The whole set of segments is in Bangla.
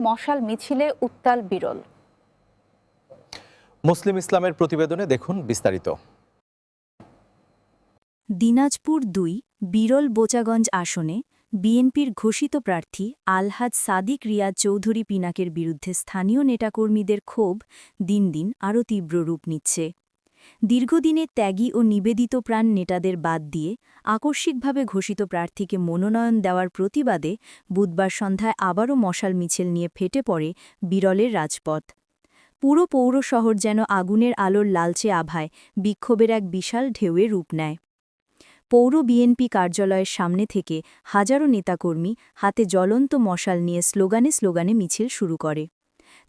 মশাল মিছিলে উত্তাল বিরল। মুসলিম ইসলামের প্রতিবেদনে দেখুন বিস্তারিত। দিনাজপুর দুই বিরল বোচাগঞ্জ আসনে বিএনপির ঘোষিত প্রার্থী আলহাজ সাদিক রিয়াজ চৌধুরী পিনাকের বিরুদ্ধে স্থানীয় নেতাকর্মীদের ক্ষোভ দিন দিন আরও তীব্র রূপ নিচ্ছে। দীর্ঘদিনের ত্যাগী ও নিবেদিত প্রাণ নেতাদের বাদ দিয়ে আকস্মিকভাবে ঘোষিত প্রার্থীকে মনোনয়ন দেওয়ার প্রতিবাদে বুধবার সন্ধ্যায় আবারও মশাল মিছিল নিয়ে ফেটে পড়ে বিরলের রাজপথ। পুরো পৌর শহর যেন আগুনের আলোর লালচে আভায় বিক্ষোভের এক বিশাল ঢেউয়ে রূপ নেয়। পৌর বিএনপি কার্যালয়ের সামনে থেকে হাজারো নেতাকর্মী হাতে জ্বলন্ত মশাল নিয়ে স্লোগানে স্লোগানে মিছিল শুরু করে।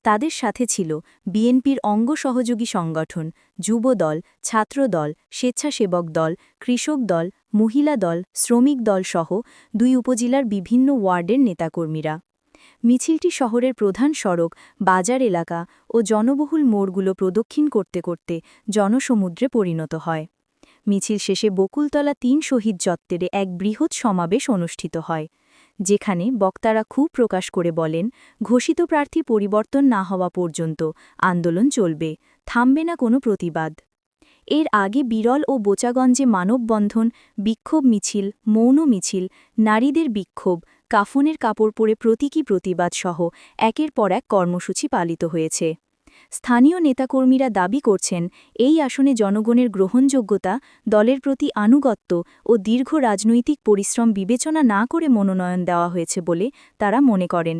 তাদের সাথে ছিল বিএনপির অঙ্গ সহযোগী সংগঠন, যুব দল, ছাত্র দল, স্বেচ্ছাসেবক দল, কৃষক দল, মহিলা দল, শ্রমিক দল সহ দুই উপজেলার বিভিন্ন ওয়ার্ডের নেতাকর্মীরা। মিছিলটি শহরের প্রধান সড়ক, বাজার এলাকা ও জনবহুল মোড়গুলো প্রদক্ষিণ করতে করতে জনসমুদ্রে পরিণত হয়। মিছিল শেষে বকুলতলা তিন শহীদ চত্বরে এক বৃহৎ সমাবেশ অনুষ্ঠিত হয়। যেখানে বক্তারা খুব প্রকাশ করে বলেন, ঘোষিত প্রার্থী পরিবর্তন না হওয়া পর্যন্ত আন্দোলন চলবে, থামবে না কোনো প্রতিবাদ। এর আগে বিরল ও বোচাগঞ্জে মানববন্ধন, বিক্ষোভ মিছিল, মৌন মিছিল, নারীদের বিক্ষোভ, কাফনের কাপড় পরে প্রতীকী প্রতিবাদ সহ একের পর এক কর্মসূচি পালিত হয়েছে। স্থানীয় নেতাকর্মীরা দাবি করছেন, এই আসনে জনগণের গ্রহণযোগ্যতা, দলের প্রতি আনুগত্য ও দীর্ঘ রাজনৈতিক পরিশ্রম বিবেচনা না করে মনোনয়ন দেওয়া হয়েছে বলে তারা মনে করেন।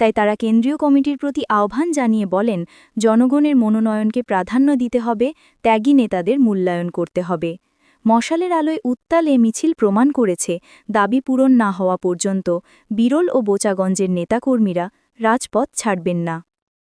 তাই তারা কেন্দ্রীয় কমিটির প্রতি আহ্বান জানিয়ে বলেন, জনগণের মনোনয়নকে প্রাধান্য দিতে হবে, ত্যাগী নেতাদের মূল্যায়ন করতে হবে। মশালের আলোয় উত্তাল এ মিছিল প্রমাণ করেছে, দাবি পূরণ না হওয়া পর্যন্ত বিরল ও বোচাগঞ্জের নেতাকর্মীরা রাজপথ ছাড়বেন না।